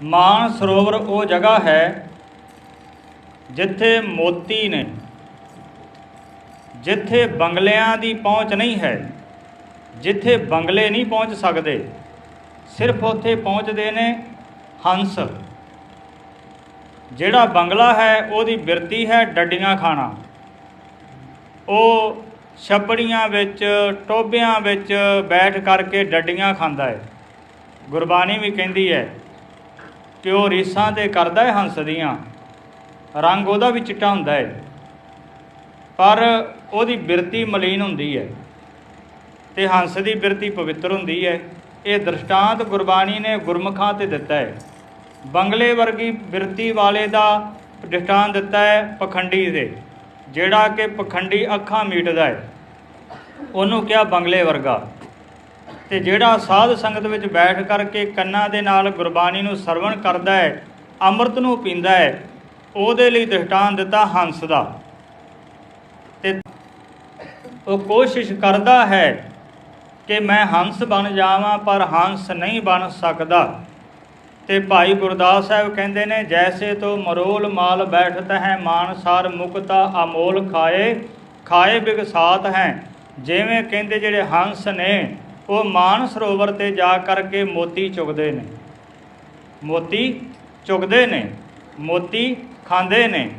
ਮਾਨ ਸਰੋਵਰ ਉਹ ਜਗ੍ਹਾ ਹੈ ਜਿੱਥੇ ਮੋਤੀ ਨੇ, ਜਿੱਥੇ ਬੰਗਲਿਆਂ ਦੀ ਪਹੁੰਚ ਨਹੀਂ ਹੈ, ਜਿੱਥੇ ਬੰਗਲੇ ਨਹੀਂ ਪਹੁੰਚ ਸਕਦੇ, ਸਿਰਫ ਉੱਥੇ ਪਹੁੰਚਦੇ ਨੇ ਹੰਸ। ਜਿਹੜਾ ਬੰਗਲਾ ਹੈ, ਉਹਦੀ ਬਿਰਤੀ ਹੈ ਡੱਡੀਆਂ ਖਾਣਾ। ਉਹ ਛੱਪੜੀਆਂ ਵਿੱਚ ਟੋਬਿਆਂ ਵਿੱਚ ਬੈਠ ਕਰਕੇ ਡੱਡੀਆਂ ਖਾਂਦਾ ਹੈ। ਗੁਰਬਾਣੀ ਵੀ ਕਹਿੰਦੀ ਹੈ ਕਿ ਉਹ ਰੀਸਾਂ ਤੇ ਕਰਦਾ ਹੈ ਹੰਸ ਦੀਆਂ। ਰੰਗ ਉਹਦਾ ਵੀ ਚਿੱਟਾ ਹੁੰਦਾ ਹੈ। ਪਰ ਉਹਦੀ ਬਿਰਤੀ ਮਲੀਨ ਹੁੰਦੀ ਹੈ ਤੇ ਹੰਸ ਦੀ ਬਿਰਤੀ ਪਵਿੱਤਰ ਹੁੰਦੀ ਹੈ। ਇਹ ਦ੍ਰਿਸ਼ਟਾਂਤ ਗੁਰਬਾਣੀ ਨੇ ਗੁਰਮੁਖਾਂ ਤੇ ਦਿੱਤਾ ਹੈ। ਬੰਗਲੇ ਵਰਗੀ ਬਿਰਤੀ ਵਾਲੇ ਦਾ ਦ੍ਰਿਸ਼ਟਾਂਤ ਦਿੱਤਾ ਹੈ ਪਖੰਡੀ ਦੇ, ਜਿਹੜਾ ਕਿ ਪਖੰਡੀ ਅੱਖਾਂ ਮੀਟਦਾ ਹੈ। ਉਹਨੂੰ ਕਿਹਾ ਬੰਗਲੇ ਵਰਗਾ। ਤੇ ਜਿਹੜਾ ਸਾਧ ਸੰਗਤ ਵਿੱਚ ਬੈਠ ਕਰਕੇ ਕੰਨਾਂ ਦੇ ਨਾਲ ਗੁਰਬਾਣੀ ਨੂੰ ਸਰਵਣ ਕਰਦਾ ਹੈ, ਅੰਮ੍ਰਿਤ ਨੂੰ ਪੀਂਦਾ ਹੈ, ਉਹਦੇ ਲਈ ਦ੍ਰਿਸ਼ਟਾਂਤ ਦਿੱਤਾ ਹੰਸ ਦਾ। ਤੇ ਉਹ ਕੋਸ਼ਿਸ਼ ਕਰਦਾ ਹੈ ਕਿ ਮੈਂ ਹੰਸ ਬਣ ਜਾਵਾਂ, ਪਰ ਹੰਸ ਨਹੀਂ ਬਣ ਸਕਦਾ। ਤੇ ਭਾਈ ਗੁਰਦਾਸ ਸਾਹਿਬ ਕਹਿੰਦੇ ਨੇ, ਜੈਸੇ ਤੋ ਮਰੋਲ ਮਾਲ ਬੈਠਤ ਹੈ, ਮਾਨਸਾਰ ਮੁਕਤਾ ਅਮੋਲ ਖਾਏ ਖਾਏ ਬਿਗਸਾਤ ਹੈ। ਜਿਵੇਂ ਕਹਿੰਦੇ ਜਿਹੜੇ ਹੰਸ ਨੇ ਉਹ ਮਾਨ ਸਰੋਵਰ ਤੇ ਜਾ ਕਰਕੇ ਮੋਤੀ ਚੁਗਦੇ ਨੇ। ਮੋਤੀ ਚੁਗਦੇ ਨੇ, ਮੋਤੀ ਖਾਂਦੇ ਨੇ।